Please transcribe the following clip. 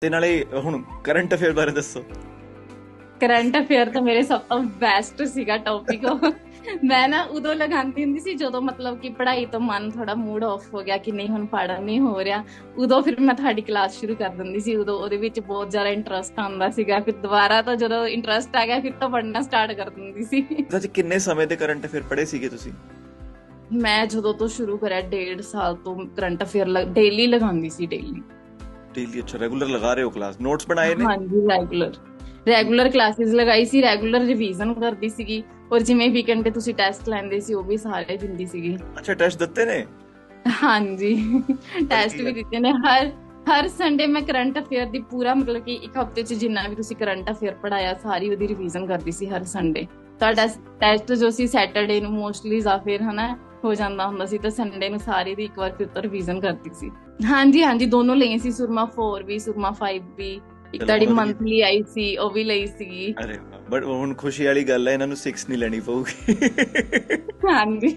ਤੇ ਨਾਲੇ ਹੁਣ ਕਰੰਟ ਅਫੇਅਰ ਬਾਰੇ ਦੱਸੋ। ਕਰੰਟ ਅਫੇਅਰ ਤਾਂ ਮੇਰੇ ਸਭ ਤੋਂ ਬੈਸਟ ਸੀਗਾ ਟੌਪਿਕ ਮੈਂ ਨਾ ਉਦੋਂ ਲਗਾਉਂਦੀ ਹੁੰਦੀ ਸੀ ਜਦੋਂ ਮਤਲਬ ਕਿ ਪੜ੍ਹਾਈ ਤੋਂ ਮਨ ਥੋੜਾ ਮੂਡ ਆਫ ਹੋ ਗਿਆ ਕਿ ਨਹੀਂ ਹੁਣ ਪੜ੍ਹਨ ਨਹੀਂ ਹੋ ਰਿਹਾ ਉਦੋਂ ਫਿਰ ਮੈਂ ਤੁਹਾਡੀ ਕਲਾਸ ਸ਼ੁਰੂ ਕਰ ਦਿੰਦੀ ਸੀ ਉਦੋਂ ਉਹਦੇ ਵਿੱਚ ਬਹੁਤ ਜ਼ਿਆਦਾ ਇੰਟਰਸਟ ਆਉਂਦਾ ਸੀਗਾ ਫਿਰ ਦੁਬਾਰਾ ਤਾਂ ਜਦੋਂ ਇੰਟਰਸਟ ਆ ਗਿਆ ਫਿਰ ਤਾਂ ਪੜ੍ਹਨਾ ਸਟਾਰਟ ਕਰ ਦਿੰਦੀ ਸੀ। ਸੱਚ ਕਿੰਨੇ ਸਮੇਂ ਦੇ ਕਰੰਟ ਅਫੇਅਰ ਪੜ੍ਹੇ ਸੀਗੇ ਤੁਸੀਂ? ਮੈਂ ਜਦੋਂ ਤੋਂ ਸ਼ੁਰੂ ਕਰਿਆ ਡੇਢ ਸਾਲ ਤੋਂ ਕਰੰਟ ਅਫੇਅਰ ਡੇਲੀ ਲਗਾਉਂਦੀ ਸੀ ਡੇਲੀ ਡੇਲੀ ਅੱਛਾ ਰੈਗੂਲਰ ਲਗਾ ਰਹੇ ਹੋ ਕਲਾਸ ਨੋਟਸ ਬਣਾਏ ਨੇ? ਹਾਂਜੀ ਰੈਗੂਲਰ ਰੈਗੂਲਰ ਕਲਾਸਿਸ ਲਗਾਈ ਸੀ ਰੈਗੂਲਰ ਰਿਵੀਜ਼ਨ ਕਰਦੀ ਸੀਗੀ। ਔਰ ਜਿਵੇਂ ਵੀਕਐਂਡ ਤੇ ਤੁਸੀਂ ਟੈਸਟ ਲੈਂਦੇ ਸੀ ਉਹ ਵੀ ਸਾਰੇ ਦਿੰਦੀ ਸੀਗੀ। ਅੱਛਾ ਟੈਸਟ ਦਿੱਤੇ ਨੇ? ਹਾਂਜੀ। ਟੈਸਟ ਵੀ ਦਿੱਤੇ ਨੇ। ਹਰ ਹਰ ਸੰਡੇ ਮੈਂ ਕਰੰਟ ਅਫੇਅਰ ਦੀ ਪੂਰਾ ਮਤਲਬ ਕਿ ਇੱਕ ਹਫ਼ਤੇ ਚ ਜਿੰਨਾ ਵੀ ਤੁਸੀਂ ਕਰੰਟ ਅਫੇਅਰ ਪੜਾਇਆ ਸਾਰੀ ਉਹਦੀ ਰਿਵੀਜ਼ਨ ਕਰਦੀ ਸੀ ਹਰ ਸੰਡੇ ਤੁਹਾਡਾ ਟੈਸਟ ਜੋ ਸੀ ਸੈਟਰਡੇ ਨੂੰ ਮੋਸਟਲੀ ਜਾਂ ਫਿਰ ਹਨਾ ਹੋ ਜਾਂਦਾ ਹੁੰਦਾ ਸੀ ਤਾਂ ਸੰਡੇ ਨੂੰ ਸਾਰੀ ਦੀ ਇੱਕ ਵਾਰ ਫਿਰ ਤੋਂ ਰਿਵੀਜ਼ਨ ਕਰਦੀ ਸੀ। ਹਾਂਜੀ ਹਾਂਜੀ ਦੋਨੋਂ ਲਈਆਂ ਸੀ ਸੁਰਮਾ 4 ਵੀ ਸੁਰਮਾ 5 ਵੀ। ਇੱਕ ਵਧੀਆ। ਮੰਥਲੀ ਆਈ ਸੀ ਉਹ ਵੀ ਲਈ ਸੀ। ਅਰੇ ਬਟ ਹੁਣ ਖੁਸ਼ੀ ਵਾਲੀ ਗੱਲ ਹੈ ਇਹਨਾਂ ਨੂੰ 6 ਨਹੀਂ ਲੈਣੀ ਪਊਗੀ। ਹਾਂਜੀ।